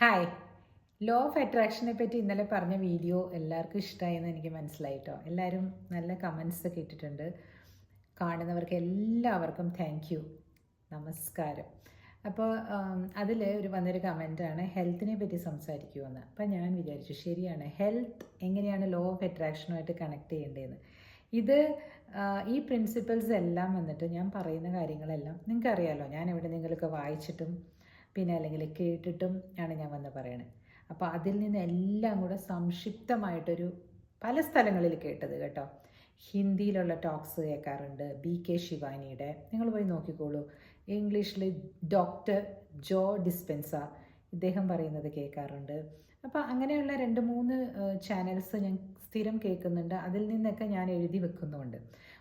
Hi law of അട്രാക്ഷനെ പറ്റി ഇന്നലെ പറഞ്ഞ വീഡിയോ എല്ലാവർക്കും ഇഷ്ടമായെന്ന് എനിക്ക് മനസ്സിലായി കേട്ടോ എല്ലാവരും നല്ല കമൻസ് ഒക്കെ കാണുന്നവർക്ക് എല്ലാവർക്കും താങ്ക് യു നമസ്കാരം. അപ്പോൾ അതിൽ ഒരു വന്നൊരു കമന്റാണ് ഹെൽത്തിനെ പറ്റി സംസാരിക്കുമെന്ന് അപ്പോൾ ഞാൻ വിചാരിച്ചു ശരിയാണ്. ഹെൽത്ത് എങ്ങനെയാണ് ലോ ഓഫ് അട്രാക്ഷനുമായിട്ട് കണക്ട് ചെയ്യേണ്ടതെന്ന്. ഇത് ഈ പ്രിൻസിപ്പിൾസ് എല്ലാം വന്നിട്ട് ഞാൻ പറയുന്ന കാര്യങ്ങളെല്ലാം നിങ്ങൾക്കറിയാലോ. ഞാൻ എവിടെ നിങ്ങളൊക്കെ വായിച്ചിട്ടും പിന്നെ അല്ലെങ്കിൽ കേട്ടിട്ടും ആണ് ഞാൻ വന്ന് പറയണത്. അപ്പോൾ അതിൽ നിന്ന് എല്ലാം കൂടെ സംക്ഷിപ്തമായിട്ടൊരു പല സ്ഥലങ്ങളിൽ കേട്ടത് കേട്ടോ. ഹിന്ദിയിലുള്ള ടോക്സ് കേൾക്കാറുണ്ട്. ബി കെ ശിവാനിയുടെ. നിങ്ങൾ പോയി നോക്കിക്കോളൂ. ഇംഗ്ലീഷിൽ ഡോക്ടർ ജോ ഡിസ്പെൻസ ഇദ്ദേഹം പറയുന്നത് കേൾക്കാറുണ്ട്. അപ്പോൾ അങ്ങനെയുള്ള രണ്ട് മൂന്ന് ചാനൽസ് ഞാൻ സ്ഥിരം കേൾക്കുന്നുണ്ട്. അതിൽ നിന്നൊക്കെ ഞാൻ എഴുതി വെക്കുന്നുമുണ്ട്.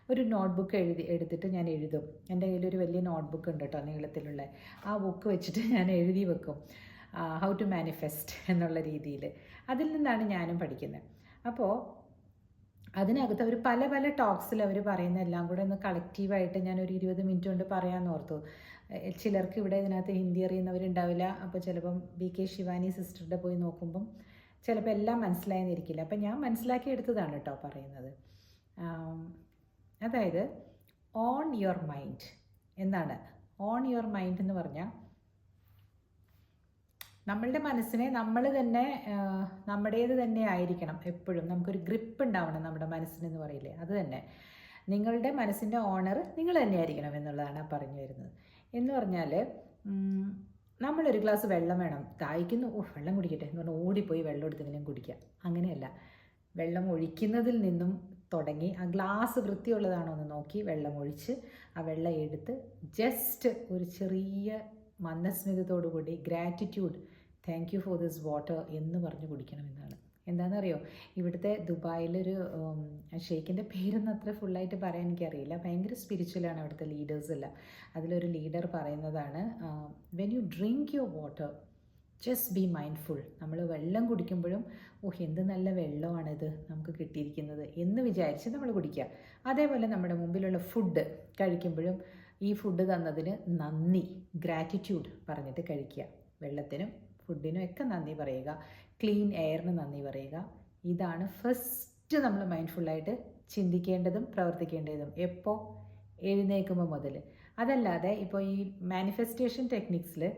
ഒരു നോട്ട്ബുക്ക് എഴുതി എടുത്തിട്ട് ഞാൻ എഴുതും. എന്റെ കയ്യിൽ ഒരു വലിയ നോട്ട്ബുക്ക് ഉണ്ട് കേട്ടോ നീളത്തിലുള്ള. ആ ബുക്ക് വെച്ചിട്ട് ഞാൻ എഴുതി വെക്കും. ഹൗ ടു മാനിഫെസ്റ്റ് എന്നുള്ള രീതിയിൽ. അതിൽ നിന്നാണ് ഞാനും പഠിക്കുന്നത് അപ്പോൾ അതിനകത്ത് അവർ പല പല ടോക്സിൽ അവർ പറയുന്ന എല്ലാം കൂടെ ഒന്ന് കളക്റ്റീവായിട്ട് ഞാൻ ഒരു ഇരുപത് മിനിറ്റ് കൊണ്ട് പറയാമെന്ന് ഓർത്തു. ചിലർക്ക് ഇവിടെ ഇതിനകത്ത് ഹിന്ദി അറിയുന്നവരുണ്ടാവില്ല. അപ്പോൾ ചിലപ്പം ബി കെ ശിവാനി സിസ്റ്ററുടെ പോയി നോക്കുമ്പം ചിലപ്പോൾ എല്ലാം മനസ്സിലായെന്നിരിക്കില്ല അപ്പം ഞാൻ മനസ്സിലാക്കി എടുത്തതാണ് കേട്ടോ പറയുന്നത് അതായത് ഓൺ യുവർ മൈൻഡ് എന്നാണ് ഓൺ യുവർ മൈൻഡ് എന്ന് പറഞ്ഞാൽ നമ്മളുടെ മനസ്സിനെ നമ്മൾ തന്നെ നമ്മുടേത് തന്നെ ആയിരിക്കണം എപ്പോഴും. നമുക്കൊരു ഗ്രിപ്പ് ഉണ്ടാവണം നമ്മുടെ മനസ്സിനെന്ന് പറയില്ലേ? അത് തന്നെ. നിങ്ങളുടെ മനസ്സിന്റെ ഓണർ നിങ്ങൾ തന്നെ ആയിരിക്കണം എന്നുള്ളതാണ് പറഞ്ഞു വരുന്നത്. എന്ന് പറഞ്ഞാൽ നമ്മളൊരു ഗ്ലാസ് വെള്ളം വേണം. ദാഹിക്കുന്നു. ഓ വെള്ളം കുടിക്കട്ടെ എന്ന് പറഞ്ഞാൽ ഓടിപ്പോയി വെള്ളം എടുത്തെങ്കിലും കുടിക്കുക. അങ്ങനെയല്ല. വെള്ളം ഒഴിക്കുന്നതിൽ നിന്നും തുടങ്ങി. ആ ഗ്ലാസ് വൃത്തിയുള്ളതാണോ എന്ന് നോക്കി വെള്ളം ഒഴിച്ച് ആ വെള്ളം എടുത്ത് ജസ്റ്റ് ഒരു ചെറിയ മന്ദസ്മിതത്തോടുകൂടി gratitude thank you for this water എന്ന് പറഞ്ഞ് കുടിക്കണം എന്നാണ് എന്താണെന്നറിയോ? ഇവിടുത്തെ ദുബായിലൊരു ഷെയ്ഖിന്റെ പേരൊന്നും അത്ര ഫുള്ളായിട്ട് പറയാൻ എനിക്കറിയില്ല. ഭയങ്കര സ്പിരിച്വലാണ് അവിടുത്തെ ലീഡേഴ്സ് എല്ലാം. അതിലൊരു ലീഡർ പറയുന്നതാണ് when you drink your water just be mindful നമ്മൾ വെള്ളം കുടിക്കുമ്പോഴും ഓഹ് എന്ത് നല്ല വെള്ളമാണിത് നമുക്ക് കിട്ടിയിരിക്കുന്നത് എന്ന് വിചാരിച്ച് നമ്മൾ കുടിക്കുക. അതേപോലെ നമ്മുടെ മുമ്പിലുള്ള ഫുഡ് കഴിക്കുമ്പോഴും ഈ ഫുഡ് തന്നതിന് നന്ദി ഗ്രാറ്റിറ്റ്യൂഡ് പറഞ്ഞിട്ട് കഴിക്കുക. വെള്ളത്തിനും ഫുഡിനും ഒക്കെ നന്ദി പറയുക. ക്ലീൻ എയറിന് നന്ദി പറയുക. ഇതാണ് ഫസ്റ്റ് നമ്മൾ മൈൻഡ്ഫുള്ളായിട്ട് ചിന്തിക്കേണ്ടതും പ്രവർത്തിക്കേണ്ടതും. എപ്പോൾ എഴുന്നേൽക്കുമ്പോൾ മുതൽ അതല്ലാതെ ഇപ്പോൾ ഈ manifestation ടെക്നിക്സിൽ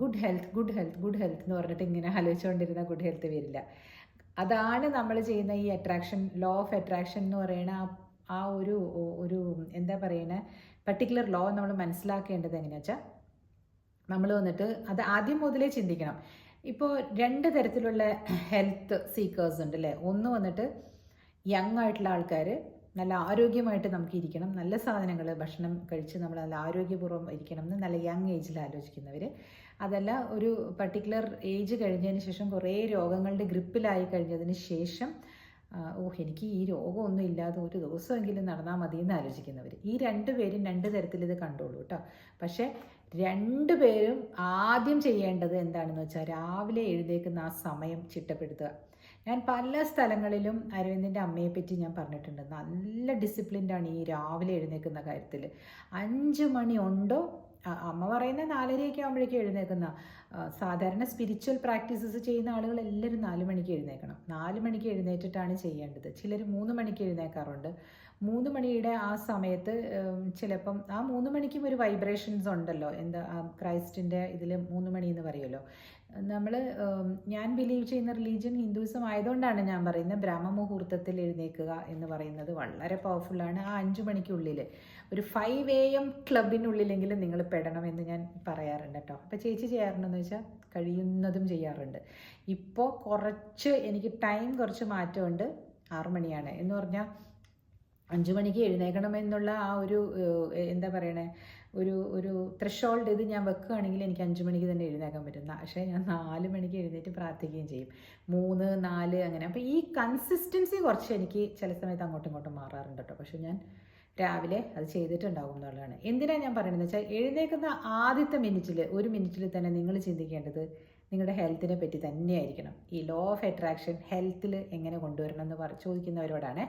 good health good health good health എന്ന് പറഞ്ഞിട്ട് ഇങ്ങനെ ആലോചിച്ചുകൊണ്ടിരുന്ന ഗുഡ് ഹെൽത്ത് വരില്ല. അതാണ് നമ്മൾ ചെയ്യുന്ന ഈ അട്രാക്ഷൻ ലോ ഓഫ് അട്രാക്ഷൻ എന്ന് പറയുന്ന ആ ഒരു ഒരു എന്താ പറയുന്ന പർട്ടിക്കുലർ ലോ നമ്മൾ മനസ്സിലാക്കേണ്ടത് എങ്ങനെയാ വെച്ചാൽ നമ്മൾ വന്നിട്ട് അത് ആദ്യം മുതലേ ചിന്തിക്കണം. ഇപ്പോൾ രണ്ട് തരത്തിലുള്ള ഹെൽത്ത് സീക്കേഴ്സ് ഉണ്ട് അല്ലേ ഒന്ന് വന്നിട്ട് യങ് ആയിട്ടുള്ള ആൾക്കാർ നല്ല ആരോഗ്യമായിട്ട് നമുക്ക് ഇരിക്കണം. നല്ല സാധനങ്ങൾ ഭക്ഷണം കഴിച്ച് നമ്മൾ നല്ല ആരോഗ്യപൂർവം ഇരിക്കണം എന്ന് നല്ല യങ് ഏജിൽ ആലോചിക്കുന്നവർ അതല്ല ഒരു പർട്ടിക്കുലർ ഏജ് കഴിഞ്ഞതിന് ശേഷം കുറേ രോഗങ്ങളുടെ ഗ്രിപ്പിലായി കഴിഞ്ഞതിന് ശേഷം ഓ എനിക്ക് ഈ രോഗമൊന്നും ഇല്ലാതെ ഒരു ദിവസമെങ്കിലും നടന്നാൽ മതി എന്ന് ആലോചിക്കുന്നവർ ഈ രണ്ട് പേരും രണ്ട് തരത്തിൽ ഇത് കണ്ടോളൂ കേട്ടോ. പക്ഷേ രണ്ട് പേരും ആദ്യം ചെയ്യേണ്ടത് എന്താണെന്ന് വെച്ചാൽ രാവിലെ എഴുന്നേൽക്കുന്ന ആ സമയം ചിട്ടപ്പെടുത്തുക. ഞാൻ പല സ്ഥലങ്ങളിലും അരവിന്ദിന്റെ അമ്മയെ പറ്റി ഞാൻ പറഞ്ഞിട്ടുണ്ട്. നല്ല ഡിസിപ്ലിൻഡാണ് ഈ രാവിലെ എഴുന്നേൽക്കുന്ന കാര്യത്തിൽ അഞ്ച് മണി ഉണ്ടോ? അമ്മ പറയുന്ന നാലരയൊക്കെ ആകുമ്പോഴേക്കും എഴുന്നേൽക്കുന്ന സാധാരണ സ്പിരിച്വൽ പ്രാക്ടീസസ് ചെയ്യുന്ന ആളുകൾ എല്ലാവരും നാല് മണിക്ക് എഴുന്നേക്കണം നാല് മണിക്ക് എഴുന്നേറ്റിട്ടാണ് ചെയ്യേണ്ടത്. ചിലർ മൂന്ന് മണിക്ക് എഴുന്നേക്കാറുണ്ട് മൂന്ന് മണിയുടെ ആ സമയത്ത് ചിലപ്പം ആ മൂന്ന് മണിക്കും ഒരു വൈബ്രേഷൻസ് ഉണ്ടല്ലോ. എന്താ ക്രൈസ്റ്റിന്റെ ഇതിൽ മൂന്ന് മണി എന്ന് പറയുമല്ലോ. നമ്മൾ ഞാൻ ബിലീവ് ചെയ്യുന്ന റിലീജിയൻ ഹിന്ദുയിസം ആയതുകൊണ്ടാണ് ഞാൻ പറയുന്നത് ബ്രഹ്മ മുഹൂർത്തത്തിൽ എഴുന്നേൽക്കുക എന്ന് പറയുന്നത് വളരെ പവർഫുള്ളാണ് ആ അഞ്ച് മണിക്കുള്ളിൽ ഒരു ഫൈവ് എ എം ക്ലബിനുള്ളിലെങ്കിലും നിങ്ങൾ പെടണമെന്ന് ഞാൻ പറയാറുണ്ട് കേട്ടോ. അപ്പോൾ ചേച്ചി ചെയ്യാറുണ്ടെന്ന് വെച്ചാൽ കഴിയുന്നതും ചെയ്യാറുണ്ട്. ഇപ്പോൾ കുറച്ച് എനിക്ക് ടൈം കുറച്ച് മാറ്റമുണ്ട്. ആറുമണിയാണ് എന്ന് പറഞ്ഞാൽ അഞ്ച് മണിക്ക് എഴുന്നേക്കണമെന്നുള്ള ആ ഒരു എന്താ പറയണേ ഒരു ഒരു ത്രഷോൾഡ് ഇത് ഞാൻ വെക്കുകയാണെങ്കിൽ എനിക്ക് അഞ്ചു മണിക്ക് തന്നെ എഴുന്നേക്കാൻ പറ്റും. പക്ഷേ ഞാൻ നാല് മണിക്ക് എഴുന്നേറ്റ് പ്രാർത്ഥിക്കുകയും ചെയ്യും. മൂന്ന് നാല് അങ്ങനെ. അപ്പോൾ ഈ കൺസിസ്റ്റൻസി കുറച്ച് എനിക്ക് ചില സമയത്ത് അങ്ങോട്ടും ഇങ്ങോട്ടും മാറാറുണ്ട് കേട്ടോ. പക്ഷേ ഞാൻ രാവിലെ അത് ചെയ്തിട്ടുണ്ടാകും എന്നുള്ളതാണ്. എന്തിനാണ് ഞാൻ പറയുന്നത്? വെച്ചാൽ എഴുന്നേക്കുന്ന ആദ്യത്തെ മിനിറ്റിൽ ഒരു മിനിറ്റിൽ തന്നെ നിങ്ങൾ ചിന്തിക്കേണ്ടത് നിങ്ങളുടെ ഹെൽത്തിനെ പറ്റി തന്നെയായിരിക്കണം. ഈ ലോ ഓഫ് അട്രാക്ഷൻ ഹെൽത്തിൽ എങ്ങനെ കൊണ്ടുവരണം എന്ന് പറ ചോദിക്കുന്നവരോടാണ്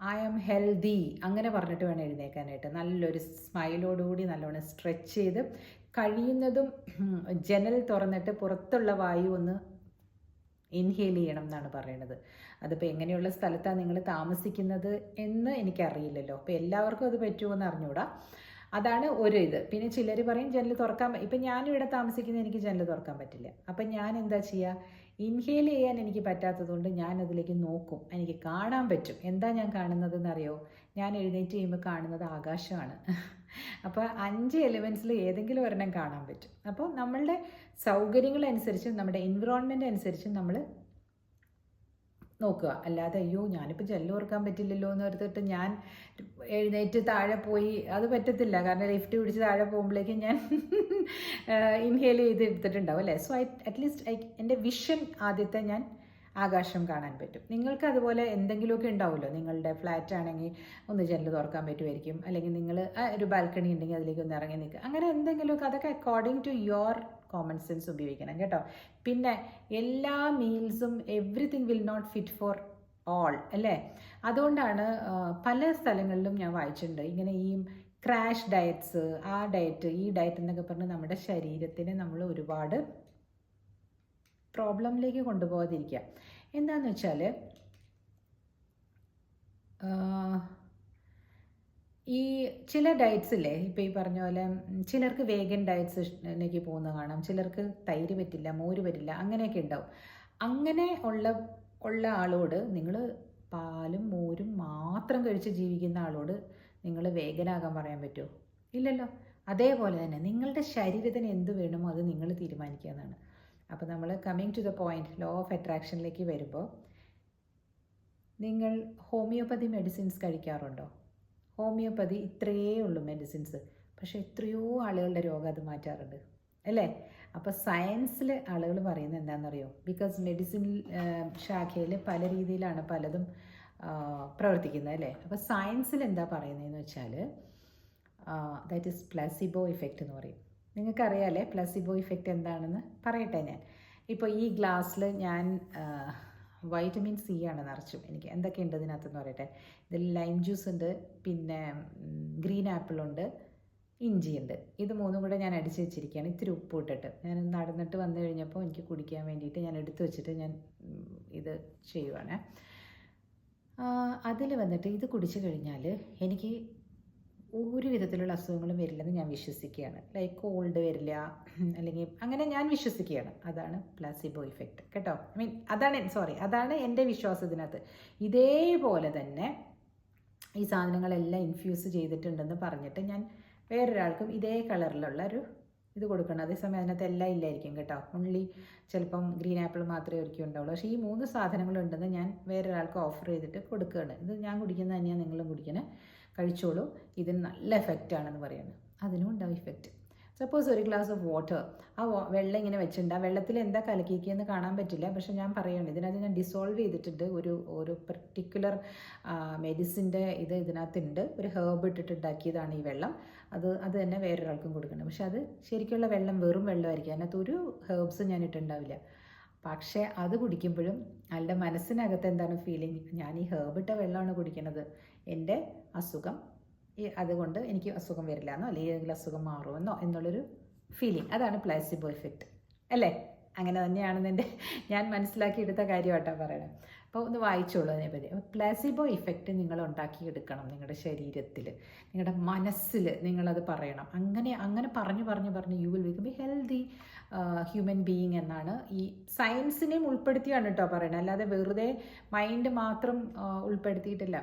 ഐ ആം ഹെൽതി അങ്ങനെ പറഞ്ഞിട്ട് വേണം എഴുന്നേക്കാനായിട്ട്. നല്ലൊരു സ്മൈലോടുകൂടി നല്ലോണം സ്ട്രെച്ച് ചെയ്ത് കഴിയുന്നതും ജനൽ തുറന്നിട്ട് പുറത്തുള്ള വായു ഒന്ന് ഇൻഹേൽ ചെയ്യണം എന്നാണ് പറയുന്നത് അതിപ്പോൾ എങ്ങനെയുള്ള സ്ഥലത്താണ് നിങ്ങൾ താമസിക്കുന്നത് എന്ന് എനിക്കറിയില്ലല്ലോ. അപ്പോൾ എല്ലാവർക്കും അത് പറ്റുമെന്ന് അറിഞ്ഞുകൂടാ അതാണ് ഒരു ഇത്. പിന്നെ ചിലർ പറയും ജനൽ തുറക്കാൻ ഇപ്പം ഇവിടെ താമസിക്കുന്നത് എനിക്ക് ജനൽ തുറക്കാൻ പറ്റില്ല. അപ്പം ഞാൻ എന്താ ചെയ്യുക ഇൻഹേൽ ചെയ്യാൻ എനിക്ക് പറ്റാത്തതുകൊണ്ട് ഞാൻ അതിലേക്ക് നോക്കും. എനിക്ക് കാണാൻ പറ്റും. എന്താ ഞാൻ കാണുന്നതെന്ന് അറിയോ ഞാൻ എഴുന്നേറ്റ് ചെയ്യുമ്പോൾ കാണുന്നത് ആകാശമാണ്. അപ്പോൾ അഞ്ച് എലിമെൻസിൽ ഏതെങ്കിലും ഒരെണ്ണം കാണാൻ പറ്റും. അപ്പോൾ നമ്മളുടെ സൗകര്യങ്ങളനുസരിച്ച് നമ്മുടെ എൻവിറോൺമെന്റ് അനുസരിച്ച് നമ്മൾ നോക്കുക. അല്ലാതെ അയ്യോ ഞാനിപ്പോൾ ജെല്ല് ഓർക്കാൻ പറ്റില്ലല്ലോ എന്ന് ഓർത്തിട്ട് ഞാൻ എഴുന്നേറ്റ് താഴെ പോയി. അത് പറ്റത്തില്ല. കാരണം ലിഫ്റ്റ് പിടിച്ച് താഴെ പോകുമ്പോഴേക്കും ഞാൻ ഇൻഹേൽ ചെയ്ത് എടുത്തിട്ടുണ്ടാവും അല്ലേ? So I at least I എന്റെ വിഷൻ ആദ്യത്തെ ഞാൻ ആകാശം കാണാൻ പറ്റും. നിങ്ങൾക്ക് അതുപോലെ എന്തെങ്കിലുമൊക്കെ ഉണ്ടാവുമല്ലോ? നിങ്ങളുടെ ഫ്ലാറ്റ് ആണെങ്കിൽ ഒന്ന് ജനൽ തുറക്കാൻ പറ്റുമായിരിക്കും. അല്ലെങ്കിൽ നിങ്ങൾ ഒരു ബാൽക്കണി ഉണ്ടെങ്കിൽ അതിലേക്ക് ഒന്ന് ഇറങ്ങി നിൽക്കുക. അങ്ങനെ എന്തെങ്കിലുമൊക്കെ അതൊക്കെ according to your common sense ഉപയോഗിക്കണം കേട്ടോ. പിന്നെ എല്ലാ മീൽസും everything will not fit for all അല്ലേ? അതുകൊണ്ടാണ് പല സ്ഥലങ്ങളിലും ഞാൻ വായിച്ചിട്ടുണ്ട്. ഇങ്ങനെ ഈ ക്രാഷ് ഡയറ്റ്സ് ആ ഡയറ്റ് ഈ ഡയറ്റ് എന്നൊക്കെ പറഞ്ഞ് നമ്മുടെ ശരീരത്തിനെ നമ്മൾ ഒരുപാട് പ്രോബ്ലമിലേക്ക് കൊണ്ടുപോകാതിരിക്കുക. എന്താന്ന് വെച്ചാൽ ഈ ചില ഡയറ്റ്സ് ഇല്ലേ? ഇപ്പോൾ ഈ പറഞ്ഞ പോലെ ചിലർക്ക് വേഗൻ ഡയറ്റ്സിലേക്ക് പോകുന്ന കാണാം. ചിലർക്ക് തൈര് പറ്റില്ല മോര് പറ്റില്ല അങ്ങനെയൊക്കെ ഉണ്ടാവും. അങ്ങനെ ഉള്ള ഉള്ള ആളോട് നിങ്ങൾ പാലും മോരും മാത്രം കഴിച്ച് ജീവിക്കുന്ന ആളോട് നിങ്ങൾ വേഗനാകാൻ പറയാൻ പറ്റുമോ? ഇല്ലല്ലോ. അതേപോലെ തന്നെ നിങ്ങളുടെ ശരീരത്തിന് എന്ത് വേണമോ അത് നിങ്ങൾ തീരുമാനിക്കുക എന്നാണ്. അപ്പോൾ നമ്മൾ coming to the point law of അട്രാക്ഷനിലേക്ക് വരുമ്പോൾ നിങ്ങൾ ഹോമിയോപ്പതി മെഡിസിൻസ് കഴിക്കാറുണ്ടോ? ഹോമിയോപ്പതി ഇത്രയേ ഉള്ളൂ മെഡിസിൻസ് പക്ഷേ എത്രയോ ആളുകളുടെ രോഗം അത് മാറ്റാറുണ്ട്. അല്ലേ? അപ്പോൾ സയൻസിൽ ആളുകൾ പറയുന്നത് എന്താണെന്നറിയോ? ബിക്കോസ് മെഡിസിൻ ശാഖയിൽ പല രീതിയിലാണ് പലതും പ്രവർത്തിക്കുന്നത് അല്ലേ? അപ്പോൾ സയൻസിൽ എന്താ പറയുന്നതെന്ന് വെച്ചാൽ ദാറ്റ് ഈസ് പ്ലസിബോ ഇഫക്റ്റ് എന്ന് പറയും. നിങ്ങൾക്കറിയാലേ പ്ലസിബോ ഇഫക്റ്റ് എന്താണെന്ന്? പറയട്ടെ ഞാൻ. ഇപ്പോൾ ഈ ഗ്ലാസ്സിൽ ഞാൻ വൈറ്റമിൻ സി ആണ് നിറച്ചും. എനിക്ക് എന്തൊക്കെയുണ്ട് ഇതിനകത്തെന്ന് പറയട്ടെ? ഇതിൽ ലൈം ജ്യൂസ് ഉണ്ട് പിന്നെ ഗ്രീൻ ആപ്പിൾ ഉണ്ട് ഇഞ്ചി ഉണ്ട്. ഇത് മൂന്നും കൂടെ ഞാൻ അടിച്ച് വെച്ചിരിക്കുകയാണ്. ഇത്തിരി ഉപ്പ് ഇട്ടിട്ട്. ഞാൻ നടന്നിട്ട് വന്നു കഴിഞ്ഞപ്പോൾ എനിക്ക് കുടിക്കാൻ വേണ്ടിയിട്ട് ഞാൻ എടുത്തു വെച്ചിട്ട് ഞാൻ ഇത് ചെയ്യുവാണ്. അതിൽ വന്നിട്ട് ഇത് കുടിച്ചു കഴിഞ്ഞാൽ എനിക്ക് ഒരു വിധത്തിലുള്ള അസുഖങ്ങളും വരില്ലെന്ന് ഞാൻ വിശ്വസിക്കുകയാണ്. ലൈക്ക് കോൾഡ് വരില്ല അല്ലെങ്കിൽ അങ്ങനെ ഞാൻ വിശ്വസിക്കുകയാണ്. അതാണ് പ്ലാസിബോ ഇഫക്റ്റ് കേട്ടോ? ഐ മീൻ അതാണ് സോറി അതാണ് എന്റെ വിശ്വാസത്തിനകത്ത് ഇതേപോലെ തന്നെ ഈ സാധനങ്ങളെല്ലാം ഇൻഫ്യൂസ് ചെയ്തിട്ടുണ്ടെന്ന് പറഞ്ഞിട്ട് ഞാൻ വേറൊരാൾക്കും ഇതേ കളറിലുള്ള ഒരു ഇത് കൊടുക്കണം. അതേസമയം അതിനകത്ത് എല്ലാം ഇല്ലായിരിക്കും കേട്ടോ. ഓൺലി ചിലപ്പം ഗ്രീൻ ആപ്പിൾ മാത്രമേ ഒരുക്കി ഉണ്ടാവുള്ളൂ. പക്ഷേ ഈ മൂന്ന് സാധനങ്ങളുണ്ടെന്ന് ഞാൻ വേറൊരാൾക്ക് ഓഫർ ചെയ്തിട്ട് കൊടുക്കുകയാണ്. ഇത് ഞാൻ കുടിക്കുന്നത് തന്നെയാണ് നിങ്ങളും കുടിക്കണേ കഴിച്ചോളൂ. ഇതിന് നല്ല എഫക്റ്റ് ആണെന്ന് പറയുന്നത് അതിനും ഉണ്ടാവും ഇഫക്റ്റ് സപ്പോസ് ഒരു ഗ്ലാസ് ഓഫ് വാട്ടർ ആ വെള്ളം ഇങ്ങനെ വെച്ചിട്ടുണ്ട്. ആ വെള്ളത്തിൽ എന്താ കലക്കിയിരിക്കുകയെന്ന് കാണാൻ പറ്റില്ല. പക്ഷെ ഞാൻ പറയുകയാണ് ഇതിനകത്ത് ഞാൻ ഡിസോൾവ് ചെയ്തിട്ടുണ്ട്. ഒരു ഒരു പെർട്ടിക്കുലർ മെഡിസിന്റെ ഇത് ഇതിനകത്തുണ്ട്. ഒരു ഹേർബ് ഇട്ടിട്ട് ഉണ്ടാക്കിയതാണ് ഈ വെള്ളം. അത് അത് തന്നെ വേറൊരാൾക്കും കൊടുക്കണം. പക്ഷെ അത് ശരിക്കുള്ള വെള്ളം വെറും വെള്ളമായിരിക്കും. അതിനകത്ത് ഒരു ഹേർബ്സും ഞാൻ ഇട്ടുണ്ടാവില്ല പക്ഷേ അത് കുടിക്കുമ്പോഴും അയാളുടെ മനസ്സിനകത്ത് എന്താണ് ഫീലിംഗ് ഞാൻ ഈ ഹേർബിട്ട വെള്ളമാണ് കുടിക്കുന്നത്. എന്റെ അസുഖം. അതുകൊണ്ട് എനിക്ക് അസുഖം വരില്ല എന്നോ അല്ലെങ്കിൽ ഏതെങ്കിലും അസുഖം മാറുമെന്നോ എന്നുള്ളൊരു ഫീലിംഗ് അതാണ് പ്ലാസിബോ ഇഫക്റ്റ് അല്ലേ? അങ്ങനെ തന്നെയാണെന്ന് എന്റെ ഞാൻ മനസ്സിലാക്കിയെടുത്ത കാര്യമായിട്ടാണ് പറയുന്നത് അപ്പോൾ ഒന്ന് വായിച്ചോളൂ അതിനെപ്പറ്റി. പ്ലാസിബോ ഇഫക്റ്റ് നിങ്ങൾ ഉണ്ടാക്കിയെടുക്കണം നിങ്ങളുടെ ശരീരത്തിൽ. നിങ്ങളുടെ മനസ്സിൽ നിങ്ങളത് പറയണം. അങ്ങനെ അങ്ങനെ പറഞ്ഞു പറഞ്ഞു പറഞ്ഞ് you will a healthy human being എന്നാണ് ഈ സയൻസിനെയും ഉൾപ്പെടുത്തിയാണ് കേട്ടോ പറയുന്നത് അല്ലാതെ വെറുതെ മൈൻഡ് മാത്രം ആ, ഉൾപ്പെടുത്തിയിട്ടില്ല.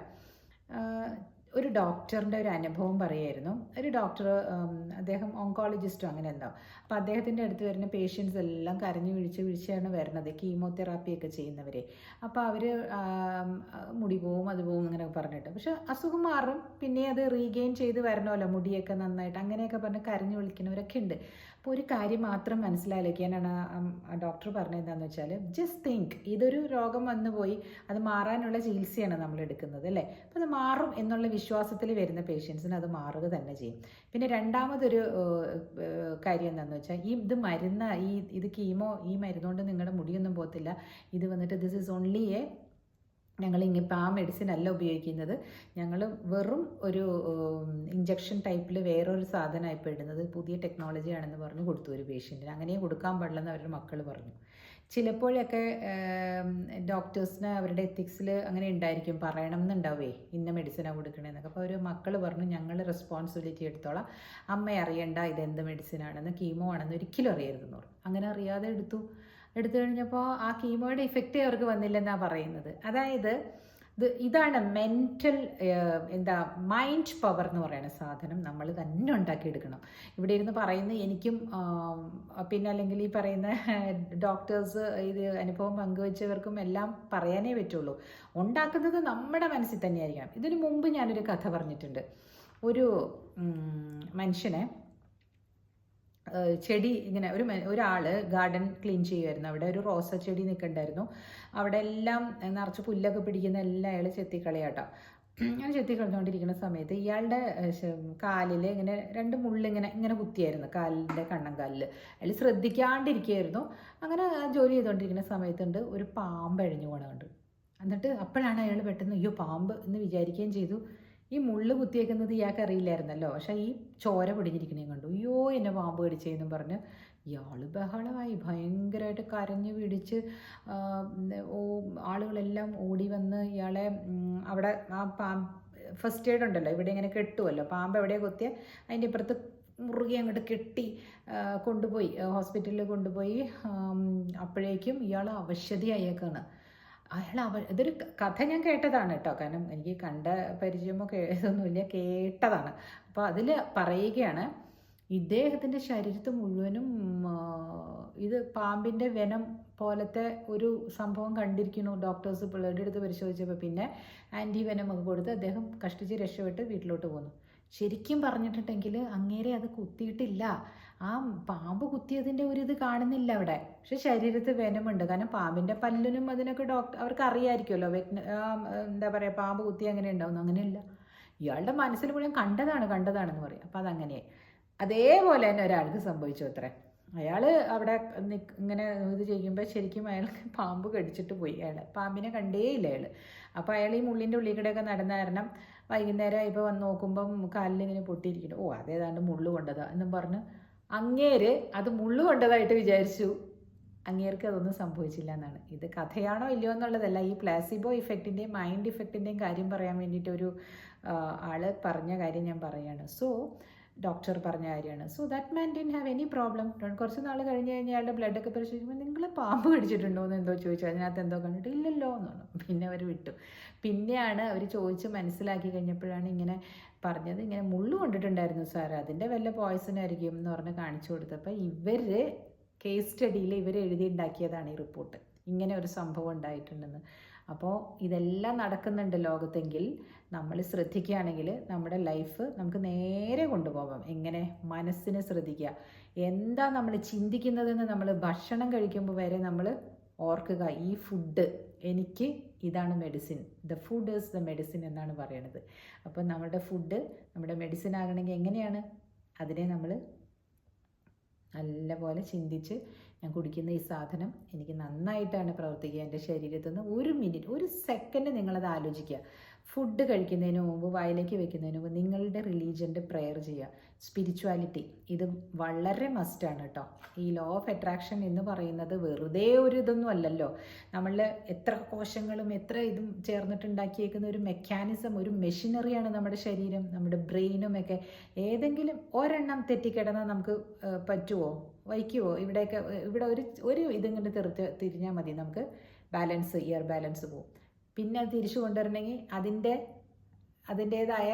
ഒരു ഡോക്ടറിന്റെ ഒരു അനുഭവം പറയായിരുന്നു. ഒരു ഡോക്ടർ അദ്ദേഹം ഓങ്കോളജിസ്റ്റോ അങ്ങനെ എന്തോ. അപ്പോൾ അദ്ദേഹത്തിന്റെ അടുത്ത് വരുന്ന പേഷ്യൻസ് എല്ലാം കരഞ്ഞു വിഴിച്ച് വിഴിച്ചാണ് വരുന്നത് കീമോതെറാപ്പിയൊക്കെ ചെയ്യുന്നവരെ. അപ്പോൾ അവർ മുടി പോവും അത് പോവും അങ്ങനെ പറഞ്ഞിട്ട്. പക്ഷെ അസുഖം മാറും. പിന്നെ അത് റീഗെയിൻ ചെയ്ത് വരണമല്ലോ മുടിയൊക്കെ നന്നായിട്ട്. അങ്ങനെയൊക്കെ പറഞ്ഞ് കരഞ്ഞു വിളിക്കുന്നവരൊക്കെ ഉണ്ട്. അപ്പോൾ ഒരു കാര്യം മാത്രം മനസ്സിലാലോചിക്കാനാണ് ആ ഡോക്ടർ പറഞ്ഞത് എന്താണെന്ന് വെച്ചാൽ ജസ്റ്റ് തിങ്ക് ഇതൊരു രോഗം വന്നു പോയി അത് മാറാനുള്ള ചികിത്സയാണ് നമ്മൾ എടുക്കുന്നത് അല്ലേ? അപ്പോൾ അത് മാറും എന്നുള്ള വിശ്വാസത്തിൽ വരുന്ന പേഷ്യൻസിന് അത് മാറുക തന്നെ ചെയ്യും. പിന്നെ രണ്ടാമതൊരു കാര്യം എന്താണെന്ന് വെച്ചാൽ ഈ ഇത് മരുന്ന് ഈ ഇത് കീമോ ഈ മരുന്നുകൊണ്ട് നിങ്ങളുടെ മുടിയൊന്നും പോകത്തില്ല. ഇത് വന്നിട്ട് ദിസ് ഈസ് ഓൺലി എ ഞങ്ങൾ ഇങ്ങിപ്പോൾ ആ മെഡിസിൻ അല്ല ഉപയോഗിക്കുന്നത്. ഞങ്ങൾ വെറും ഒരു ഇഞ്ചക്ഷൻ ടൈപ്പിൽ വേറൊരു സാധനമായി ഇപ്പോൾ ഇടുന്നത്. പുതിയ ടെക്നോളജി ആണെന്ന് പറഞ്ഞ് കൊടുത്തു ഒരു പേഷ്യന്റിന് അങ്ങനെയും കൊടുക്കാൻ പാടില്ലെന്ന് അവരുടെ മക്കൾ പറഞ്ഞു. ചിലപ്പോഴൊക്കെ ഡോക്ടേഴ്സിന് അവരുടെ എത്തിക്സിൽ അങ്ങനെ ഉണ്ടായിരിക്കും. പറയണം എന്നുണ്ടാവേ ഇന്ന മെഡിസിനാണ് കൊടുക്കണേന്നൊക്കെ. അപ്പോൾ അവർ മക്കൾ പറഞ്ഞു ഞങ്ങൾ റെസ്പോൺസിബിലിറ്റി എടുത്തോളാം. അമ്മ അറിയണ്ട ഇതെന്ത് മെഡിസിനാണെന്ന് കീമോ ആണെന്ന് ഒരിക്കലും അറിയരുതെന്ന് പറഞ്ഞു. അങ്ങനെ അറിയാതെ എടുത്തു. എടുത്തു കഴിഞ്ഞപ്പോൾ ആ കീമോയുടെ ഇഫക്റ്റേ അവർക്ക് വന്നില്ലെന്നാണ് പറയുന്നത്. അതായത് ഇത് ഇതാണ് മെന്റൽ എന്താ മൈൻഡ് പവർ എന്ന് പറയുന്ന സാധനം നമ്മൾ തന്നെ ഉണ്ടാക്കിയെടുക്കണം. ഇവിടെ ഇരുന്ന് പറയുന്ന എനിക്കും പിന്നെ അല്ലെങ്കിൽ ഈ പറയുന്ന ഡോക്ടേഴ്സ് ഇത് അനുഭവം പങ്കുവച്ചവർക്കും എല്ലാം പറയാനേ പറ്റുള്ളൂ. ഉണ്ടാക്കുന്നത് നമ്മുടെ മനസ്സിൽ തന്നെയായിരിക്കണം. ഇതിനു മുമ്പ് ഞാനൊരു കഥ പറഞ്ഞിട്ടുണ്ട്. ഒരു മനുഷ്യനെ ചെടി ഇങ്ങനെ ഒരു ഒരാൾ ഗാർഡൻ ക്ലീൻ ചെയ്യുമായിരുന്നു അവിടെ ഒരു റോസ ചെടി നിൽക്കണ്ടായിരുന്നു. അവിടെ എല്ലാം നിറച്ച് പുല്ലൊക്കെ പിടിക്കുന്ന എല്ലാം അയാൾ ചെത്തിക്കളയാട്ടോ. ചെത്തി കളഞ്ഞുകൊണ്ടിരിക്കുന്ന സമയത്ത് ഇയാളുടെ കാലിൽ ഇങ്ങനെ രണ്ട് മുള്ളിങ്ങനെ ഇങ്ങനെ കുത്തിയായിരുന്നു കാലിന്റെ കണ്ണം കാലിൽ അയാൾ ശ്രദ്ധിക്കാണ്ടിരിക്കുകയായിരുന്നു അങ്ങനെ ജോലി ചെയ്തുകൊണ്ടിരിക്കുന്ന സമയത്തുണ്ട് ഒരു പാമ്പ് അഴിഞ്ഞു പോണുണ്ട് എന്നിട്ട് അപ്പോഴാണ് അയാൾ പെട്ടെന്ന് അയ്യോ പാമ്പ് എന്ന് വിചാരിക്കുകയും ചെയ്തു. ഈ മുള്ള് കുത്തിയേക്കുന്നത് ഇയാൾക്ക് അറിയില്ലായിരുന്നല്ലോ. പക്ഷെ ഈ ചോര പിടിഞ്ഞിരിക്കണേ കണ്ടു. അയ്യോ എന്നെ പാമ്പ് കടിച്ചേന്നും പറഞ്ഞ് ഇയാൾ ബഹളമായി. ഭയങ്കരമായിട്ട് കരഞ്ഞു പിടിച്ച് ഓ ആളുകളെല്ലാം ഓടി വന്ന് ഇയാളെ അവിടെ ആ പാമ്പ് ഫസ്റ്റ് എയ്ഡ് ഉണ്ടല്ലോ. ഇവിടെ ഇങ്ങനെ കെട്ടുമല്ലോ പാമ്പ് എവിടെ കൊത്തിയ? അതിന്റെ ഇപ്പുറത്ത് മുറുകെ അങ്ങോട്ട് കെട്ടി കൊണ്ടുപോയി. ഹോസ്പിറ്റലിൽ കൊണ്ടുപോയി. അപ്പോഴേക്കും ഇയാൾ അവശതയായേക്കാണ്. അയാൾ അവ ഇതൊരു കഥ ഞാൻ കേട്ടതാണ് കേട്ടോ. കാരണം എനിക്ക് കണ്ട പരിചയമോ ഇതൊന്നുമില്ല കേട്ടതാണ്. അപ്പോൾ അതിൽ പറയുകയാണ് ഇദ്ദേഹത്തിന്റെ ശരീരത്ത് മുഴുവനും ഇത് പാമ്പിന്റെ വെനം പോലത്തെ ഒരു സംഭവം കണ്ടിരിക്കുന്നു ഡോക്ടേഴ്സ് പിള്ളേരുടെ അടുത്ത് പരിശോധിച്ചപ്പോൾ. പിന്നെ ആന്റി വെനം ഒക്കെ കൊടുത്ത് അദ്ദേഹം കഷ്ടിച്ച് രക്ഷപ്പെട്ട് വീട്ടിലോട്ട് പോന്നു. ശരിക്കും പറഞ്ഞിട്ടുണ്ടെങ്കിൽ അങ്ങേരെ അത് കുത്തിയിട്ടില്ല. ആ പാമ്പ് കുത്തിയതിന്റെ ഒരു ഇത് കാണുന്നില്ല അവിടെ. പക്ഷെ ശരീരത്ത് വെനമുണ്ട്. കാരണം പാമ്പിന്റെ പല്ലിനും അതിനൊക്കെ ഡോക്ടർ അവർക്ക് അറിയാമായിരിക്കുമല്ലോ എന്താ പറയുക പാമ്പ് കുത്തി അങ്ങനെ ഉണ്ടാവുന്നു. അങ്ങനെയല്ല. ഇയാളുടെ മനസ്സിൽ മുഴുവൻ കണ്ടതാണ് കണ്ടതാണെന്ന് പറയും. അപ്പം അതങ്ങനെ അതേപോലെ തന്നെ ഒരാൾക്ക് സംഭവിച്ചു അത്രേ. അയാൾ അവിടെ ഇങ്ങനെ ഇത് ചെയ്യുമ്പോൾ ശരിക്കും അയാൾക്ക് പാമ്പ് കടിച്ചിട്ട് പോയി അയാൾ പാമ്പിനെ കണ്ടേയില്ല അയാൾ അപ്പോൾ അയാൾ ഈ മുള്ളിന്റെ ഉള്ളിൽ കൂടെയൊക്കെ നടന്ന കാരണം വൈകുന്നേരം ഇപ്പോൾ വന്ന് നോക്കുമ്പം കാലിലിങ്ങനെ പൊട്ടിയിരിക്കുന്നു. ഓ അതേതാണ്ട് മുള്ളു കൊണ്ടതാ എന്നും പറഞ്ഞ് അങ്ങേര് അത് മുള്ളു കൊണ്ടതായിട്ട് വിചാരിച്ചു. അങ്ങേർക്ക് അതൊന്നും സംഭവിച്ചില്ല എന്നാണ്. ഇത് കഥയാണോ ഇല്ലയോ എന്നുള്ളതല്ല. ഈ പ്ലാസിബോ ഇഫക്റ്റിന്റെയും മൈൻഡ് ഇഫക്റ്റിന്റെയും കാര്യം പറയാൻ വേണ്ടിയിട്ട് ഒരു ആൾ പറഞ്ഞ കാര്യം ഞാൻ പറയാണ്. സോ ഡോക്ടർ പറഞ്ഞ കാര്യമാണ്. So that man didn't have any problem കുറച്ച് നാൾ കഴിഞ്ഞ് കഴിഞ്ഞാൽ അയാളുടെ ബ്ലഡൊക്കെ പരിശോധിക്കുമ്പോൾ നിങ്ങൾ പാമ്പ് കടിച്ചിട്ടുണ്ടോ എന്ന് എന്തോ ചോദിച്ചു. അതിനകത്ത് എന്തോ കണ്ടിട്ട് ഇല്ലല്ലോ എന്ന് പറഞ്ഞു. പിന്നെ അവർ വിട്ടു. പിന്നെയാണ് അവർ ചോദിച്ച് മനസ്സിലാക്കി കഴിഞ്ഞപ്പോഴാണ് ഇങ്ങനെ പറഞ്ഞത്. ഇങ്ങനെ മുള്ളു കൊണ്ടിട്ടുണ്ടായിരുന്നു സാർ അതിന്റെ വല്ല പോയ്സൺ ആയിരിക്കും എന്ന് പറഞ്ഞ് കാണിച്ചു കൊടുത്തപ്പോൾ ഇവർ കേസ് സ്റ്റഡിയിൽ ഇവർ എഴുതി ഉണ്ടാക്കിയതാണ് ഈ റിപ്പോർട്ട് ഇങ്ങനെ ഒരു സംഭവം ഉണ്ടായിട്ടുണ്ടെന്ന്. അപ്പോൾ ഇതെല്ലാം നടക്കുന്നുണ്ട് ലോകത്തെങ്കിൽ നമ്മൾ ശ്രദ്ധിക്കുകയാണെങ്കിൽ നമ്മുടെ ലൈഫ് നമുക്ക് നേരെ കൊണ്ടുപോകാം. എങ്ങനെ? മനസ്സിനെ ശ്രദ്ധിക്കുക. എന്താ നമ്മൾ ചിന്തിക്കുന്നതെന്ന് നമ്മൾ ഭക്ഷണം കഴിക്കുമ്പോൾ വരെ നമ്മൾ ഓർക്കുക ഈ ഫുഡ് എനിക്ക് ഇതാണ് medicine the food is the medicine എന്നാണ് പറയണത്. അപ്പോൾ നമ്മുടെ ഫുഡ് നമ്മുടെ മെഡിസിൻ ആകണമെങ്കിൽ എങ്ങനെയാണ്? അതിനെ നമ്മൾ നല്ലപോലെ ചിന്തിച്ച് ഞാൻ കുടിക്കുന്ന ഈ സാധനം എനിക്ക് നന്നായിട്ടാണ് പ്രവർത്തിക്കുക. എന്റെ ശരീരത്തിൽ നിന്ന് ഒരു മിനിറ്റ് ഒരു സെക്കൻഡ് നിങ്ങളത് ആലോചിക്കുക. ഫുഡ് കഴിക്കുന്നതിന് മുമ്പ് വായിലേക്ക് വെക്കുന്നതിന് മുമ്പ് നിങ്ങളുടെ റിലീജിയന്റെ പ്രെയർ ചെയ്യുക. സ്പിരിച്വാലിറ്റി ഇത് വളരെ മസ്റ്റാണ് കേട്ടോ. ഈ ലോ ഓഫ് അട്രാക്ഷൻ എന്ന് പറയുന്നത് വെറുതെ ഒരു ഇതൊന്നും അല്ലല്ലോ. നമ്മൾ എത്ര കോശങ്ങളും എത്ര ഇതും ചേർന്നിട്ടുണ്ടാക്കിയേക്കുന്ന ഒരു മെക്കാനിസം ഒരു മെഷീനറിയാണ് നമ്മുടെ ശരീരം നമ്മുടെ ബ്രെയിനും ഒക്കെ. ഏതെങ്കിലും ഒരെണ്ണം തെറ്റിക്കിടന്നാൽ നമുക്ക് പറ്റുമോ വയ്ക്കുമോ ഇവിടെയൊക്കെ ഇവിടെ ഒരു ഒരു ഇതും കൊണ്ട് തിരിഞ്ഞാൽ മതി. നമുക്ക് ബാലൻസ് ഇയർ ബാലൻസ് പോവും. പിന്നെ അത് തിരിച്ചു കൊണ്ടുവരണമെങ്കിൽ അതിന്റെ അതിന്റേതായ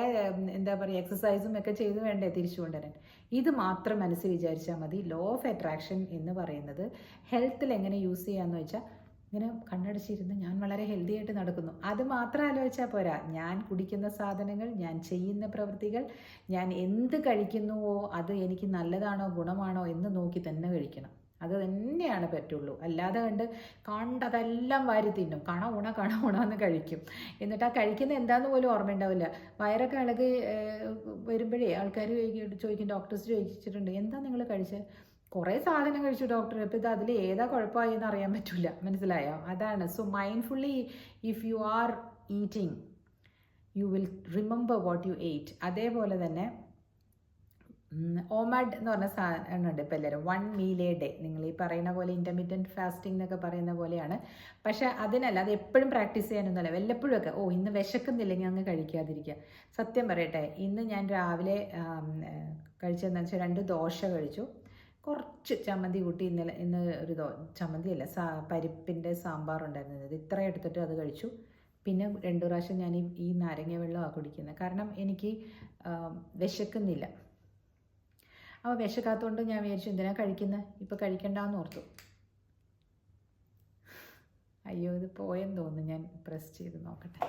എന്താ പറയുക എക്സസൈസും ഒക്കെ ചെയ്ത് വേണ്ടേ തിരിച്ചു കൊണ്ടുവരാൻ. ഇത് മാത്രം മനസ്സിൽ വിചാരിച്ചാൽ മതി. ലോ ഓഫ് അട്രാക്ഷൻ എന്ന് പറയുന്നത് ഹെൽത്തിൽ എങ്ങനെ യൂസ് ചെയ്യാമെന്ന് വെച്ചാൽ ഇങ്ങനെ കണ്ണടച്ചിരുന്ന് ഞാൻ വളരെ ഹെൽത്തി ആയിട്ട് നടക്കുന്നു. അത് മാത്രം ആലോചിച്ചാൽ പോരാ. ഞാൻ കുടിക്കുന്ന സാധനങ്ങൾ ഞാൻ ചെയ്യുന്ന പ്രവൃത്തികൾ ഞാൻ എന്ത് കഴിക്കുന്നുവോ അത് എനിക്ക് നല്ലതാണോ ഗുണമാണോ എന്ന് നോക്കി തന്നെ കഴിക്കണം. അത് തന്നെയാണ് പറ്റുള്ളൂ. അല്ലാതെ കണ്ട് കണ്ടതെല്ലാം വാരി തിന്നും. കണ ഉണ കണ ഉണ എന്ന് കഴിക്കും. എന്നിട്ട് ആ കഴിക്കുന്ന എന്താന്ന് പോലും ഓർമ്മയുണ്ടാവില്ല. വയറൊക്കെ ഇളകി വരുമ്പോഴേ ആൾക്കാർ ചോദിക്കും ഡോക്ടേഴ്സ് ചോദിച്ചിട്ടുണ്ട് എന്താ നിങ്ങൾ കഴിച്ചത് കുറേ സാധനം കഴിച്ചു ഡോക്ടർ അപ്പം ഇത് അതിൽ ഏതാ കുഴപ്പമായി എന്ന് അറിയാൻ പറ്റില്ല മനസ്സിലായോ? അതാണ്. So mindfully if you are eating you will remember what you ate അതേപോലെ തന്നെ ഓമാഡ് എന്ന് പറഞ്ഞ സാധനം ഉണ്ട് ഇപ്പോൾ എല്ലാവരും വൺ മീൽ എ ഡേ നിങ്ങൾ ഈ പറയുന്ന പോലെ ഇന്റർമീഡിയന്റ് ഫാസ്റ്റിംഗ് എന്നൊക്കെ പറയുന്ന പോലെയാണ്. പക്ഷേ അതിനല്ല അത് എപ്പോഴും പ്രാക്ടീസ് ചെയ്യാനൊന്നുമല്ല. വല്ലപ്പോഴുമൊക്കെ ഓ ഇന്ന് വിശക്കുന്നില്ലെങ്കിൽ അങ്ങ് കഴിക്കാതിരിക്കുക. സത്യം പറയട്ടെ ഇന്ന് ഞാൻ രാവിലെ കഴിച്ചതെന്ന് വെച്ചാൽ രണ്ട് ദോശ കഴിച്ചു. കുറച്ച് ചമ്മന്തി കൂട്ടി ഇന്നലെ ഇന്ന് ഒരു ദോ ചമ്മന്തിയല്ല സാ പരിപ്പിന്റെ സാമ്പാർ ഉണ്ടായിരുന്നത് ഇത് ഇത്ര എടുത്തിട്ട് അത് കഴിച്ചു. പിന്നെ രണ്ടു പ്രാവശ്യം ഞാൻ ഈ നാരങ്ങ വെള്ളമാണ് കുടിക്കുന്നത്. കാരണം എനിക്ക് വിശക്കുന്നില്ല. അപ്പോൾ വിശക്കാത്തതുകൊണ്ട് ഞാൻ വിചാരിച്ചു എന്തിനാ കഴിക്കുന്നത് ഇപ്പോൾ കഴിക്കണ്ടെന്ന് ഓർത്തു. അയ്യോ ഇത് പോയെന്ന് തോന്നുന്നു. ഞാൻ പ്രസ് ചെയ്ത് നോക്കട്ടെ.